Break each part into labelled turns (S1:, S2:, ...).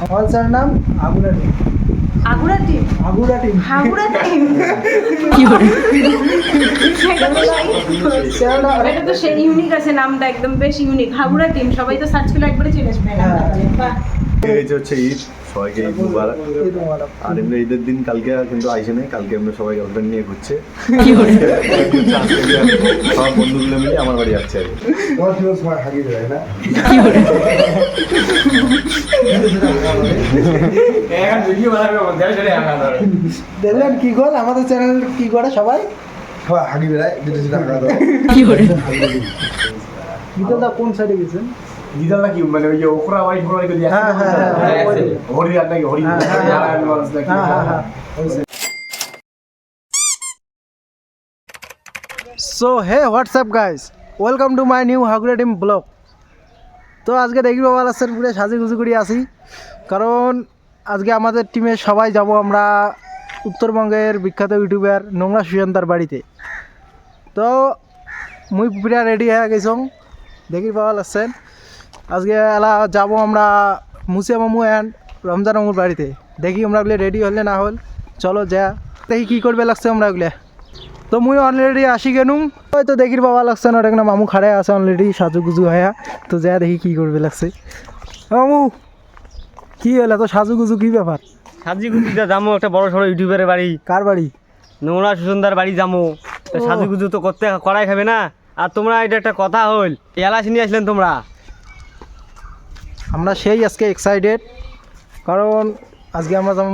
S1: হলসার নাম আগুরা টিম।
S2: আগুরা টিম?
S1: আগুরা টিম।
S2: এটা তো সেই- এটা তো সেই ইউনিক আছে নামটা একদম বেশ ইউনিক হাগুরা টিম সবাই তো সার্চ করলে একবারে চলে আসবে।
S1: হ্যাঁ।
S3: এই যে হচ্ছে ঈদ। সবাইকে ঈদ মুবারক। আর এমনি ঈদের দিন কালকে কিন্তু আইসে নেই কালকে আমরা সবাই গার্লফ্রেন্ড নিয়ে ঘুরছে। সব বন্ধুগুলো মিলে আমার বাড়ি যাচ্ছে আর
S1: দেখলেন কি গোল? আমাদের চ্যানেল কি করে সবাই?
S4: সবাই হাগি বেড়ায় যেটা হাগা দাও।
S1: কোন সাইডে গেছেন?
S5: নাকি মানে ওই যে বাড়ি
S1: হ্যাঁ, হ্যাঁ, হ্যাঁ,
S5: নাকি হরি মানুষ নাকি?
S1: So hey what's up guys welcome to my new হাগুড়া team blog তো আজকে দেখি বাবা আলাসের পুরে সাজে গুজু করে আসি। কারণ আজকে আমাদের টিমে সবাই যাব আমরা উত্তরবঙ্গের বিখ্যাত ইউটিউবার নোংরা সুশান্তার বাড়িতে। তো মুই পুরা রেডি হয়ে গেছং। দেখি বাবা আছেন আজকে এলা যাব আমরা মুসিয়া মামু অ্যান্ড রমজান মামুর বাড়িতে। দেখি আমরা ওগুলো রেডি হলে না হল। চলো যা। দেখি কী করবে লাগছে আমরা ওগুলো। তো মুই অলরেডি আসি ওই তো দেখির বাবা লাগছে না ওটা মামু খাড়ায় আছে অলরেডি সাজু গুজু হয়া। তো যা দেখি কী করবে লাগছে। মামু কি হলো তো সাজু গুজু কী ব্যাপার?
S6: সাজি গুজিতে যাব একটা বড় সড়ো ইউটিউবের বাড়ি।
S1: কার বাড়ি?
S6: নোংরা সুসন্দার বাড়ি যাব সাজু গুজু তো করতে করাই খাবে না। আর তোমরা এটা একটা কথা হল এলাচ নিয়ে আসলেন তোমরা?
S1: আমরা সেই আজকে এক্সাইটেড কারণ আজকে আমরা যাব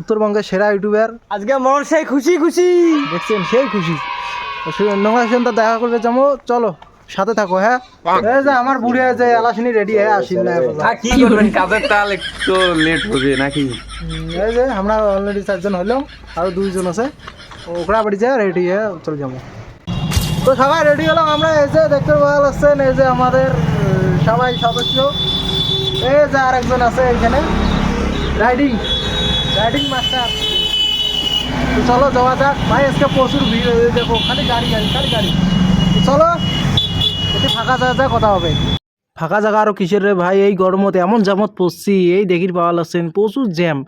S1: উত্তরবঙ্গের সেরা ইউটিউবার।
S6: আজকে মন সেই খুশি খুশি।
S1: দেখছেন সেই খুশি। নোংরা দেখা করবে যাব চলো সাথে থাকো হ্যাঁ? এই যে আমার বুড়ে যে এলাশনি রেডি হয়ে আসি না
S6: কি করবেন? কাজের তাল একটু লেট হবে নাকি?
S1: এই যে আমরা অলরেডি চারজন হইলাম আর দুইজন আছে। ওকরা বাড়ি যায় রেডি হয়ে চলে যাব। তো সবাই রেডি হলাম আমরা এই যে দেখতে ভালো আসছেন এই যে আমাদের সবাই সদস্য। এই যে আরেকজন আছে এখানে। রাইডিং রাইডিং মাস্টার চলো যাওয়া যাক। ভাই, আজকে প্রচুর ভিড় এই দেখো, খালি গাড়ি গাড়ি, খালি গাড়ি। চলো একটু ফাঁকা জায়গা কথা হবে। ফাঁকা জায়গা আরও কিসের রে ভাই? এই গরমত, এমন জামত পড়ছি এই দেখির পাওয়া লাগছেন প্রচুর জ্যাম।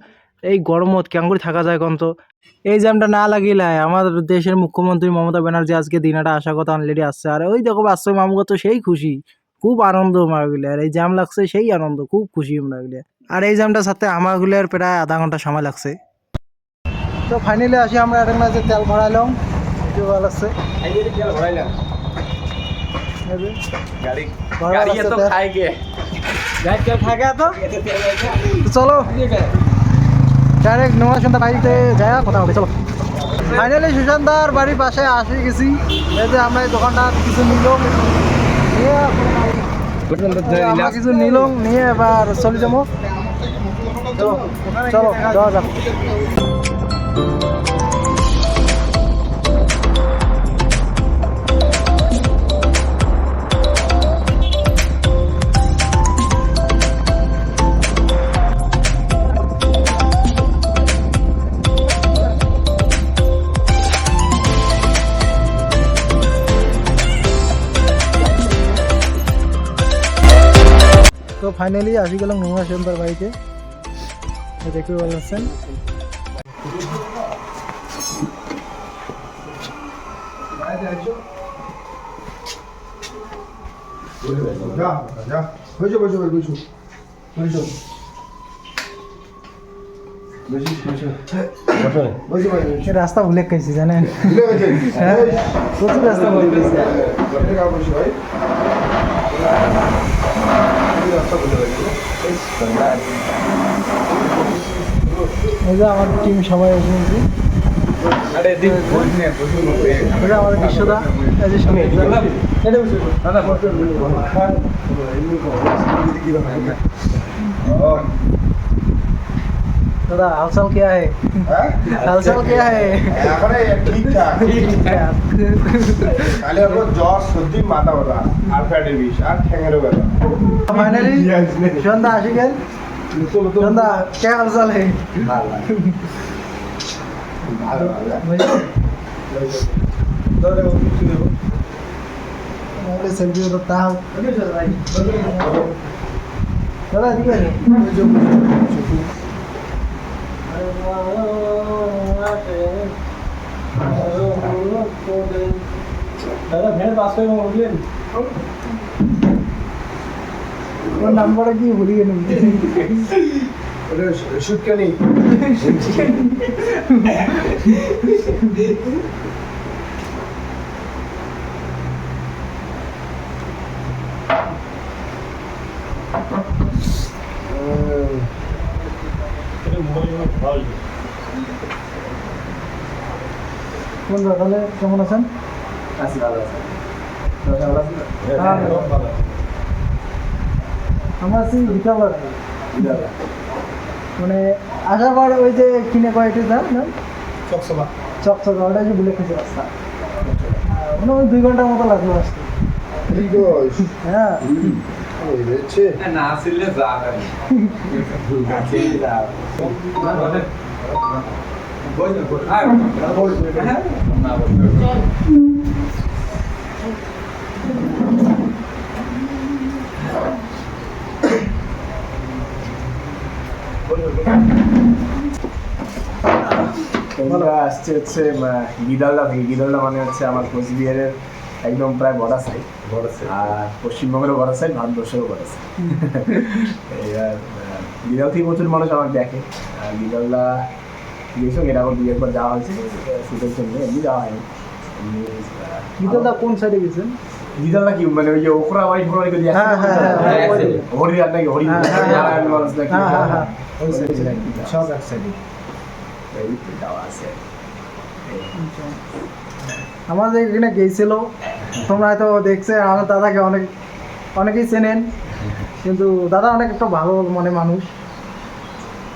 S1: এই গরমত, কেমন করে থাকা যায় কন্ত? এই জ্যামটা না লাগিলে আমাদের দেশের মুখ্যমন্ত্রী মমতা ব্যানার্জি আজকে দিনাটা আসা কথা অলরেডি আসছে। আর ওই দেখো বাস্তব মামুকা তো সেই খুশি। খুব আনন্দ মারগুলি আর এই জ্যাম লাগছে সেই আনন্দ খুব খুশি আমরা গুলি আর এই জ্যামটার সাথে আমারগুলোর প্রায় আধা ঘণ্টা সময় লাগছে। তো ফাইনালি আসি আমরা একটা যে তেল ভরাইলাম ভালো লাগছে। তেল। চলো। ডাইরেক্ট নোংরা সুন্দর বাড়িতে যায় কথা হবে চলো। ফাইনালি সুশান্তার বাড়ির পাশে আসে গেছি। এই যে আমরা এই দোকানটা কিছু নিলাম। নিয়ে কিছু নিলাম নিয়ে এবার চলে যাব। চলো চলো যাওয়া যাক। তো ফাইনালি আসি গেলাম নোংরা সুন্দর বাড়িতে। দেখতে পাচ্ছেন। রাস্তা ভুলে গেছি জানেন? হ্যাঁ প্রচুর রাস্তা ভুলে গেছি। এই যে আমার টিম সবাই এসে গেছি।
S5: আরে দিন বল নে বসে
S1: এই যে আমাদের বিশ্বদা এই যে সবাই
S5: দাদা বসে
S1: दादा हाल चाल क्या है
S4: হ্যাঁ
S1: हाल चाल क्या है
S4: এখন ঠিকঠাক কালে হলো জ্বর সর্দি মাথা ব্যথা আর ফ্যাটের বিষ আর ঠ্যাঙেরও ব্যথা
S1: फाइनली सन्दा आशी गए सन्दा क्या हाल चाल है
S4: ভালো ভালো
S1: मुझे
S4: দাদা কিছু দেবো
S1: सेल्फी होता हूँ দাদা এদিকে আসুন।
S5: দাদা ভেড় পাস করে উঠলেন?
S1: ওর নাম্বারটা কি ভুলে গেলাম
S4: সুটকানি।
S1: কোন তাহলে কেমন আছেন?
S5: আছি ভালো আছে।
S1: হ্যাঁ। আমরা আছি বিকালবার মানে আসার পর ওই যে কিনে কয়েকটি দাম না?
S4: চকসবা
S1: চকচক ওটা যে বুলে খেতে রাস্তা। মানে ওই দুই ঘণ্টার মতো লাগল আসতে। হ্যাঁ।
S5: না আসলে যা
S4: আসছে হচ্ছে গিদালদা থেকে। গিদালদা মানে হচ্ছে আমার কোচবিহারের একদম প্রায় বর্ডার সাইড আর পশ্চিমবঙ্গেরও বর্ডার সাইড ভারতবর্ষেরও বর্ডার সাইড এবার গিদাল থেকে প্রচুর মানুষ আমাকে দেখে। আর গিদালদা গেছো এর আবার দুই একবার যাওয়া হয়েছে শুটের জন্য এমনি যাওয়া হয়নি। এমনি,
S1: কোন সাইডে গেছেন
S4: গিদালদা কি মানে ওই যে ওখরা বাড়ি ফোকরা করে দিয়ে আসছে। হরিয়ার নাকি হরি। নাকি। ওই সাইডে সব এক সাইডে যাওয়া আছে।
S1: আমাদের এখানে গেছিল তোমরা হয়তো দেখছে আমার দাদাকে অনেক অনেকেই চেনেন। কিন্তু দাদা অনেক একটা ভালো মানে মানুষ।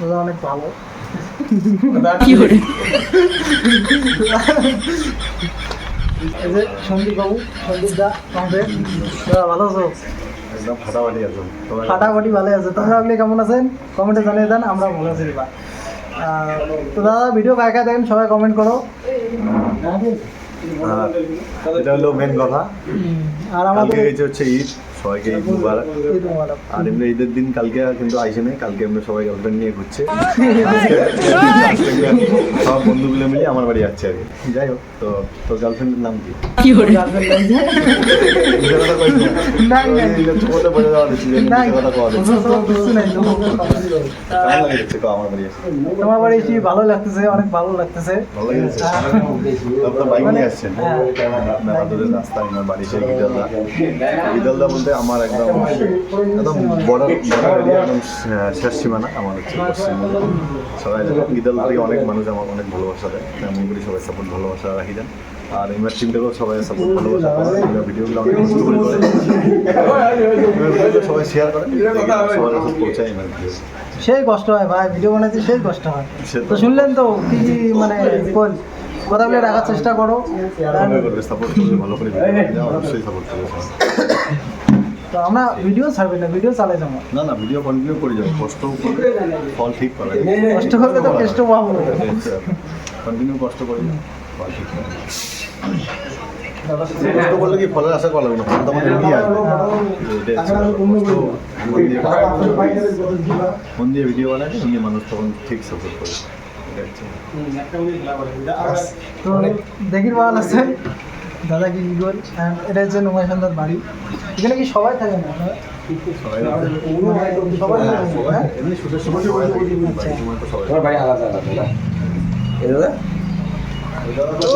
S1: দাদা অনেক ভালো। এই সন্দীপ বাবু সন্দীপ দা আমাদের। দাদা ভালো আছো?
S3: একদম ফাটাফাটি আছে।
S1: ফাটাফাটি ভালো আছে। তোমরা আপনি কেমন আছেন? কমেন্টে জানিয়ে দেন আমরা ভালো আছি এবার। তো দাদা ভিডিও কায় কায় দেখেন? সবাই কমেন্ট করো।
S3: আর এটা হলো মেন কথা।
S1: আর আমাদের
S3: হচ্ছে ঈদ। সবাইকে ঈদ মুবারক আর এমনি ঈদের দিন কালকে কিন্তু আইসে নেই কালকে এমনি সবাই গার্লফ্রেন্ড নিয়ে ঘুরছে সব বন্ধুগুলো মিলে আমার বাড়ি যাচ্ছে আর কি যাই হোক তো তোর গার্লফ্রেন্ডের নাম কি
S1: তোমার বাড়ি এসে ভালো লাগতেছে অনেক ভালো লাগতেছে
S3: ভালো সব বাইক নিয়ে আসছেন রাস্তায় আমার বাড়ি সেই গিদালদা গিদালদা বলতে আমার একদম একদম বর্ডার বর্ডার এরিয়া একদম শেষ সীমানা আমার হচ্ছে পশ্চিমবঙ্গ। সবাই গিদালদা থেকে অনেক মানুষ আমার অনেক ভালোবাসা দেয়। এমন করি সবাই সাপোর্ট ভালোবাসা রাখি দেন। আর এমআর টিমটাকেও সবাই সাপোর্ট ভালোবাসা করে। ভিডিওগুলো অনেক কষ্ট করে করে। সবাই শেয়ার করে। সবার কাছে পৌঁছায় এমআর ভিডিও
S1: সেই কষ্ট হয় ভাই ভিডিও বানাইতে সেই কষ্ট হয়।
S3: সে তো-
S1: শুনলেন তো কি কি মানে কোন কথা বলে রাখার চেষ্টা করো।
S3: সাপোর্ট করবে ভালো করে অবশ্যই সাপোর্ট করবে।
S1: তো আমরা ভিডিও ছাড়বি না ভিডিও চালাই যাব।
S3: না না ভিডিও কন্টিনিউ করে যাব। কষ্ট করলে ফল ঠিক পাবে
S1: কষ্ট করলে তো কেষ্ট পাবো।
S3: কন্টিনিউ কষ্ট করে ফল ঠিক পাবে কষ্ট করলে কি ফলের আশা করা লাগবে না? ফল তো এমনি আসবে। এটাই হচ্ছে কষ্ট, মন দিয়ে। মন ভিডিও বানায় মানুষ তখন ঠিক সাপোর্ট করে।
S1: দেখির ভালো লাগছে। দাদা কি কি এটা হচ্ছে নুমাই সন্ধ্যার বাড়ি। এখানে কি সবাই থাকে না?
S3: সবাই
S1: সবাই থাকে, হ্যাঁ?
S3: তো
S5: বাড়ি আলাদা আলাদা। এই দাদা?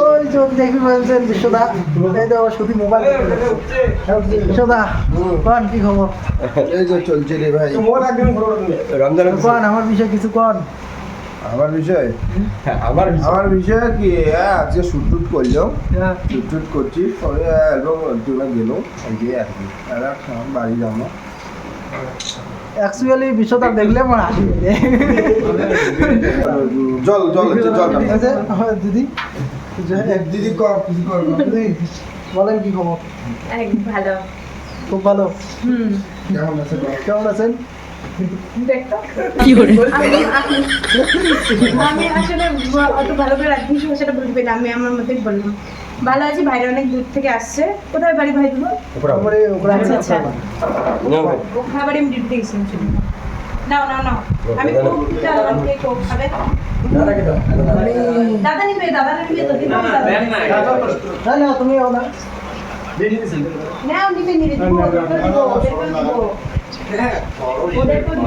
S1: ওই দেখি বলছেন বিশ্বদা এই তো শুধু মোবাইল। বিশ্বদা কন কি খবর?
S7: এই যে চলছে রে ভাই।
S5: রমজান
S1: কন আমার বিষয়ে কিছু কন?
S7: আমার বিষয়?
S5: আমার
S7: আমার বিষয় কি হ্যাঁ, আজকে শুট টুট করলাম।
S1: হ্যাঁ।
S7: শুট টুট করছি পরে অ্যালবাম তুলে গেল এই আর কি। আর এখন বাড়ি যাব।
S1: অ্যাকচুয়ালি বিশ্বদা দেখলে আমার হাসি
S7: জল জল জল।
S1: আমার দিদি?
S7: দিদি কর কিছু
S1: দিদি বলেন কি খবর?
S2: ভালো।
S1: খুব ভালো।
S7: কেমন আছে বল?
S1: কেমন আছেন?
S2: আমি আমি- আমি আসলে অত ভালো করে রাজনীতি ভাষাটা বলতে পারি আমি আমার মতোই বললাম। ভালো আছি ভাইরা অনেক দূর থেকে আসছে। কোথায় বাড়ি ভাই দুটো
S1: ওখানে।
S5: নাও।
S2: ওখানে বাড়ি আমি ডিউটি গেছিলাম সেদিন। নাও নাও নাও। আমি কোক দাদা কোক খাবে দাদা নিবে দাদা নিবে তো দাদা।
S1: না না তুমি না
S2: নাও নিবে নিবে দিব ওদেরকে দিব ওদেরকে দিব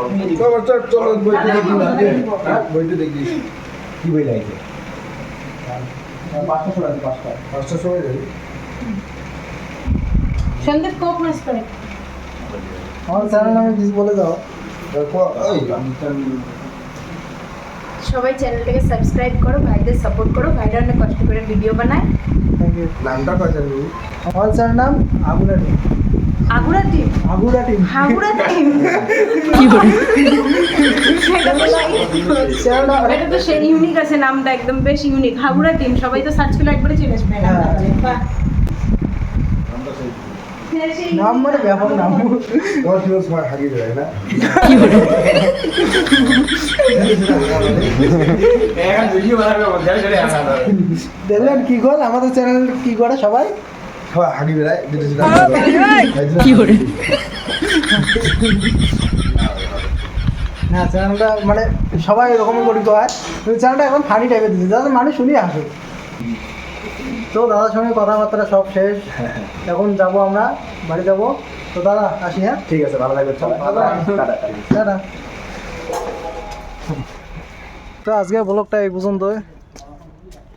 S2: ওদেরকে দিব
S7: চলো চলো বইটা
S2: দাদা
S7: দেখি
S2: নিবো, দাদা নিবো।
S7: বইটা দেখি কি বই লাগছে
S1: পাঁচটা সময় পাঁচটা
S7: পাঁচটার সময় যাবি
S2: সন্ধ্যে কোক মাস করে
S1: আমার চ্যানেল নামে কিছু বলে দাও
S2: সবাই চ্যানেলটাকে সাবস্ক্রাইব করো ভাইদের সাপোর্ট করো। ভাইরা অনেক কষ্ট করে ভিডিও বানায়।
S7: নামটা জানি?
S1: আমার চ্যানেল নাম আগুরা টিম।
S2: টিম।
S1: টিম।
S2: এটা তো সেই ইউনিক আছে নামটা একদম বেশ ইউনিক হাগুড়া টিম সবাই তো সার্চ করলে একবারে চলে আসবে।
S1: হ্যাঁ। নাম মানে ব্যাপক নাম
S7: তোমার ছিল সময় হাগি যায় না?
S4: এখন ভিডিও বানাবে মধ্যে ছেড়ে আসা
S1: দেখলেন কি গোল? আমাদের চ্যানেল কি করে সবাই?
S7: হাগি বেড়ায় যেটা সেটা কি
S1: না চ্যানেলটা মানে সবাই এরকমই করি তো হয়। কিন্তু চ্যানেলটা এখন ফানি টাইপের দিচ্ছে। যাতে মানুষ শুনি আসে তো দাদার সঙ্গে কথাবার্তা সব শেষ। এখন যাব আমরা বাড়ি যাব। তো দাদা আসি হ্যাঁ?
S4: ঠিক আছে ভালো লাগবে
S1: দাদা তো আজকে ব্লগটা এই পর্যন্ত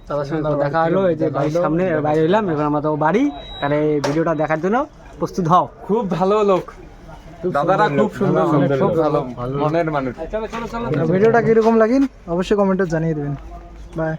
S6: তাদের সঙ্গে দেখা হলো? এই যে বাড়ির সামনে বাইরে এলাম এবার আমরা তো বাড়ি তাহলে ভিডিওটা দেখার জন্য প্রস্তুত হও।
S5: খুব ভালো লোক। দাদারা খুব সুন্দর খুব ভালো মনের মানুষ।
S1: ভিডিওটা কীরকম লাগিন অবশ্যই কমেন্টে জানিয়ে দেবেন। বাই।